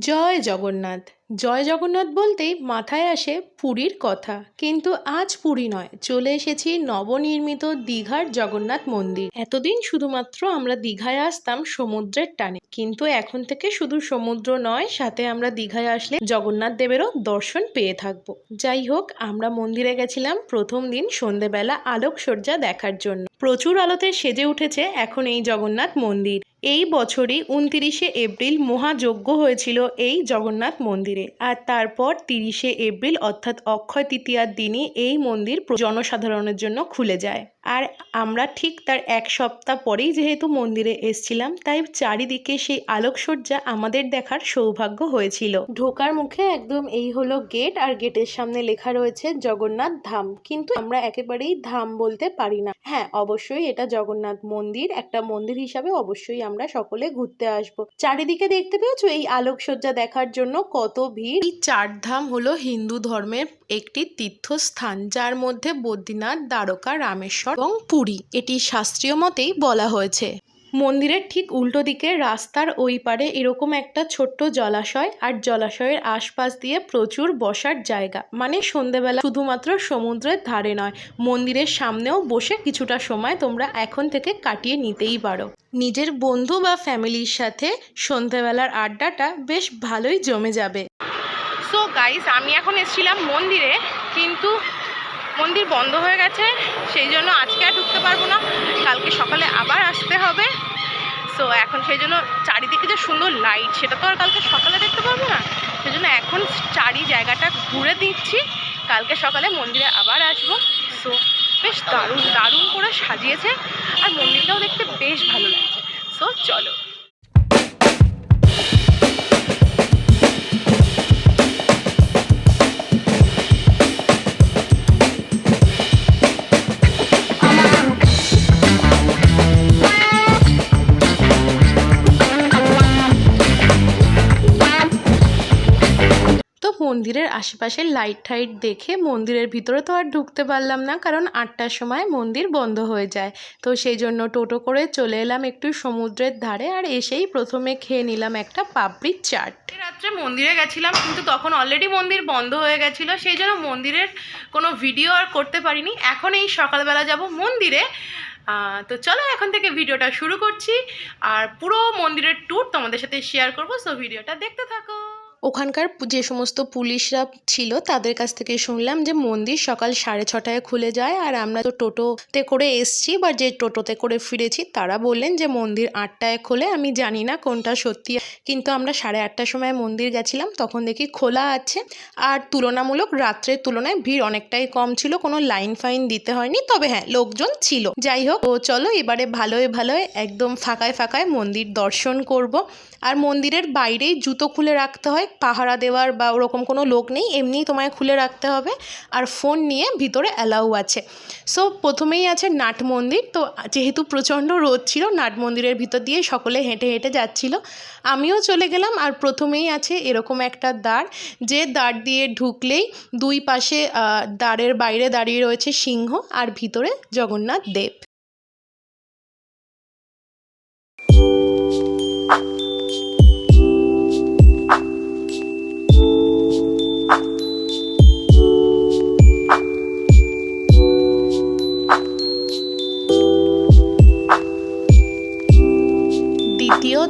জয় জগন্নাথ। জয় জগন্নাথ বলতেই মাথায় আসে পুরীর কথা। কিন্তু আজ পুরী নয়, চলে এসেছি নবনির্মিত দীঘার জগন্নাথ মন্দির। এতদিন শুধুমাত্র আমরা দীঘায় আসতাম সমুদ্রের টানে। কিন্তু এখন থেকে শুধু সমুদ্র নয়, সাথে আমরা দীঘায় আসলে জগন্নাথ দেবেরও দর্শন পেয়ে থাকব। যাই হোক, আমরা মন্দিরে গেছিলাম প্রথম দিন সন্ধেবেলা আলোকসজ্জা দেখার জন্য। প্রচুর আলোতে সেজে উঠেছে এখন এই জগন্নাথ মন্দির। এই বছরই উনতিরিশে এপ্রিল মহাযজ্ঞ হয়েছিল এই জগন্নাথ মন্দিরে। আর তারপর তিরিশে এপ্রিল অর্থাৎ অক্ষয় তৃতীয়ার দিনই এই মন্দির জনসাধারণের জন্য খুলে যায়। আর আমরা ঠিক তার এক সপ্তাহ পরেই যেহেতু মন্দিরে এসছিলাম, তাই চারিদিকে সেই আলোকসজ্জা আমাদের দেখার সৌভাগ্য হয়েছিল। ঢোকার মুখে একদম এই হলো গেট, আর গেটের সামনে লেখা রয়েছে জগন্নাথ ধাম। কিন্তু আমরা একেবারেই ধাম বলতে পারি না। হ্যাঁ অবশ্যই এটা জগন্নাথ মন্দির, একটা মন্দির হিসাবে অবশ্যই আমরা সকলে ঘুরতে আসব। চারিদিকে দেখতে পেয়েছ? এই আলোকসজ্জা দেখার জন্য কত ভিড়। এই চারধাম হলো হিন্দু ধর্মের একটি তীর্থস্থান, যার মধ্যে বদ্রীনাথ, দ্বারকা, রামেশ্বর এবং পুরী। এটি শাস্ত্রীয় মতেই বলা হয়েছে। মন্দিরের ঠিক উল্টো দিকে রাস্তার ওই পারে এরকম একটা ছোট্ট জলাশয় আর জলাশয়ের আশপাশ দিয়ে প্রচুর বসার জায়গা। মানে সন্ধেবেলা শুধুমাত্র সমুদ্রের ধারে নয়, মন্দিরের সামনেও বসে কিছুটা সময় তোমরা এখন থেকে কাটিয়ে নিতেই পারো। নিজের বন্ধু বা ফ্যামিলির সাথে সন্ধেবেলার আড্ডাটা বেশ ভালোই জমে যাবে। সো গাইস আমি এখন এসেছিলাম মন্দিরে, কিন্তু মন্দির বন্ধ হয়ে গেছে, সেই জন্য আজকে আর ঢুকতে পারব না। কালকে সকালে আবার আসতে হবে। সো এখন সেই জন্য চারিদিকে যে সুন্দর লাইট সেটা তো আর কালকে সকালে দেখতে পারব না। সেই জন্য এখন চারি জায়গাটা ঘুরে দিচ্ছি। কালকে সকালে মন্দিরে আবার আসব। সো বেশ দারুণ দারুণ করে সাজিয়েছে। আর মন্দিরটাও দেখতে বেশ ভালো লাগছে। সো চলো। মন্দিরের আশেপাশে লাইট টাইট দেখে মন্দিরের ভিতরে তো আর ঢুকতে পারলাম না, কারণ আটটার সময় মন্দির বন্ধ হয়ে যায়। তো সেই জন্য টোটো করে চলে এলাম একটু সমুদ্রের ধারে আর এসেই প্রথমে খেয়ে নিলাম একটা পাপড়ির চাট। রাত্রে মন্দিরে গেছিলাম, কিন্তু তখন অলরেডি মন্দির বন্ধ হয়ে গেছিল, সেই জন্য মন্দিরের কোনো ভিডিও আর করতে পারিনি। এখন এই সকালবেলা যাব মন্দিরে। তো চলো এখন থেকে ভিডিওটা শুরু করছি, আর পুরো মন্দিরের ট্যুর তোমাদের সাথে শেয়ার করব সো ভিডিওটা দেখতে থাকো। ওখানকার যে সমস্ত পুলিশরা ছিল তাদের কাছ থেকে শুনলাম যে মন্দির সকাল সাড়ে ছটায় খুলে যায় আর আমরা তো টোটোতে করে এসছি বা যে টোটোতে করে ফিরেছি তারা বললেন যে মন্দির আটটায় খোলে। আমি জানি না কোনটা সত্যি। কিন্তু আমরা সাড়ে আটটার সময় মন্দির গেছিলাম, তখন দেখি খোলা আছে আর তুলনামূলক রাত্রের তুলনায় ভিড় অনেকটাই কম ছিল, কোনো লাইন ফাইন দিতে হয়নি। তবে হ্যাঁ লোকজন ছিল। যাই হোক ও চলো এবারে ভালোই ভালোই একদম ফাঁকায় ফাঁকায় মন্দির দর্শন করব। আর মন্দিরের বাইরেই জুতো খুলে রাখতে হয় পাহারা দেওয়ার বা ওরকম কোনো লোক নেই, এমনিই তোমায় খুলে রাখতে হবে আর ফোন নিয়ে ভিতরে অ্যালাউ আছে। সো প্রথমেই আছে নাট মন্দির, তো যেহেতু প্রচণ্ড রোদ ছিল, নাট মন্দিরের ভিতর দিয়ে সকলে হেঁটে হেঁটে যাচ্ছিল। আমিও চলে গেলাম আর প্রথমেই আছে এরকম একটা দ্বার, যে দ্বার দিয়ে ঢুকলেই দুই পাশে দ্বারের বাইরে দাঁড়িয়ে রয়েছে সিংহ আর ভিতরে জগন্নাথ দেব।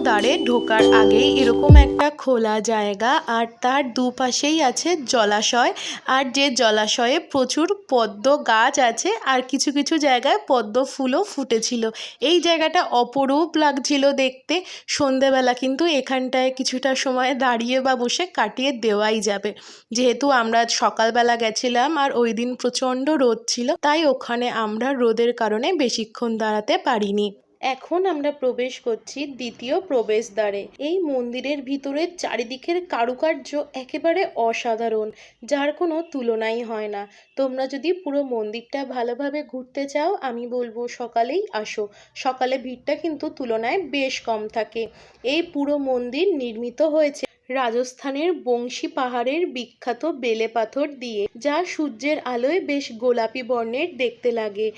দ্বারে ঢোকার আগেই এরকম একটা খোলা জায়গা আর তার দুপাশেই আছে জলাশয়। আর যে জলাশয়ে প্রচুর পদ্ম গাছ আছে আর কিছু কিছু জায়গায় পদ্ম ফুলও ফুটেছিল। এই জায়গাটা অপরূপ লাগছিল দেখতে। সন্ধেবেলা কিন্তু এখানটায় কিছুটা সময় দাঁড়িয়ে বা বসে কাটিয়ে দেওয়াই যাবে। যেহেতু আমরা সকালবেলা গেছিলাম আর ওই দিন প্রচণ্ড রোদ ছিল, তাই ওখানে আমরা রোদের কারণে বেশিক্ষণ দাঁড়াতে পারিনি। এখন আমরা প্রবেশ করছি দ্বিতীয় প্রবেশদ্বারে। এই মন্দিরের ভিতরের চারিদিকের কারুকার্য একেবারে অসাধারণ, যার কোনো তুলনাই হয় না। তোমরা যদি পুরো মন্দিরটা ভালোভাবে ঘুরতে চাও, আমি বলব সকালেই আসো। সকালে ভিড়টা কিন্তু তুলনায় বেশ কম থাকে। এই পুরো মন্দির নির্মিত হয়েছে রাজস্থানের বংশী পাহাড়ের বিখ্যাত বেলে পাথর দিয়ে, যা সূর্যের আলোয় বেশ গোলাপি বর্ণের দেখতে লাগে।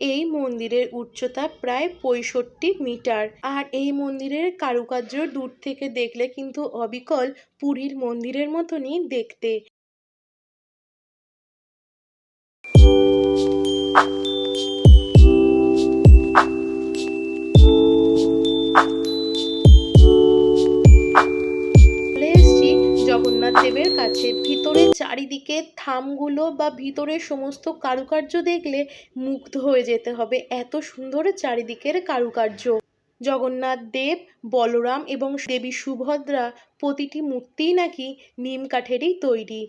এই মন্দিরের উচ্চতা প্রায় পঁয়ষট্টি মিটার। আর এই মন্দিরের কারুকার্য দূর থেকে দেখলে কিন্তু অবিকল পুরীর মন্দিরের মতনই দেখতে। থামগুলো বা ভিতরের সমস্ত কারুকার্য দেখলে মুগ্ধ হয়ে যেতে হবে। এত সুন্দর চারিদিকের কারুকার্য। জগন্নাথ দেব, বলরাম এবং দেবী সুভদ্রা প্রতিটি মূর্তিই নাকি নিম কাঠেরই তৈরি।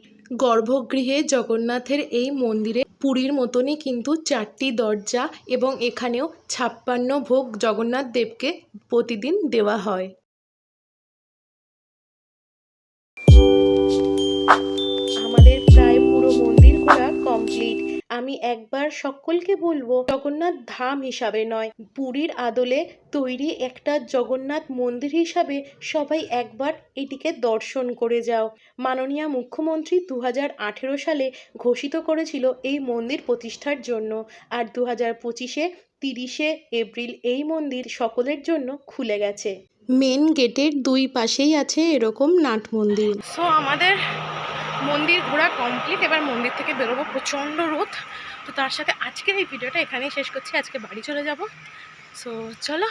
গর্ভগৃহে জগন্নাথের এই মন্দিরে পুরীর মতনই কিন্তু চারটি দরজা এবং এখানেও ছাপ্পান্ন ভোগ জগন্নাথ দেবকে প্রতিদিন দেওয়া হয়। আমি একবার সকলকে বলব, জগন্নাথ ধাম হিসাবে নয়, পুরীর আদলে তৈরি একটা জগন্নাথ মন্দির হিসাবে সবাই একবার এটিকে দর্শন করে যাও। মাননীয় মুখ্যমন্ত্রী দু হাজার আঠেরো সালে ঘোষিত করেছিল এই মন্দির প্রতিষ্ঠার জন্য আর দু হাজার পঁচিশে তিরিশে এপ্রিল এই মন্দির সকলের জন্য খুলে গেছে। মেন গেটের দুই পাশেই আছে এরকম নাট মন্দির। সো আমাদের মন্দির ঘোরা কমপ্লিট এবার মন্দির থেকে বেরোবো প্রচণ্ড রোদ। তো তার সাথে আজকের এই ভিডিওটা এখানেই শেষ করছি, আজকে বাড়ি চলে যাব। সো চলো,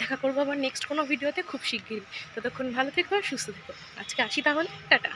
দেখা করব আবার নেক্সট কোনো ভিডিওতে খুব শিগগিরই। ততক্ষণ ভালো থেকো, সুস্থ থেকো। আজকে আসি তাহলে, টাটা।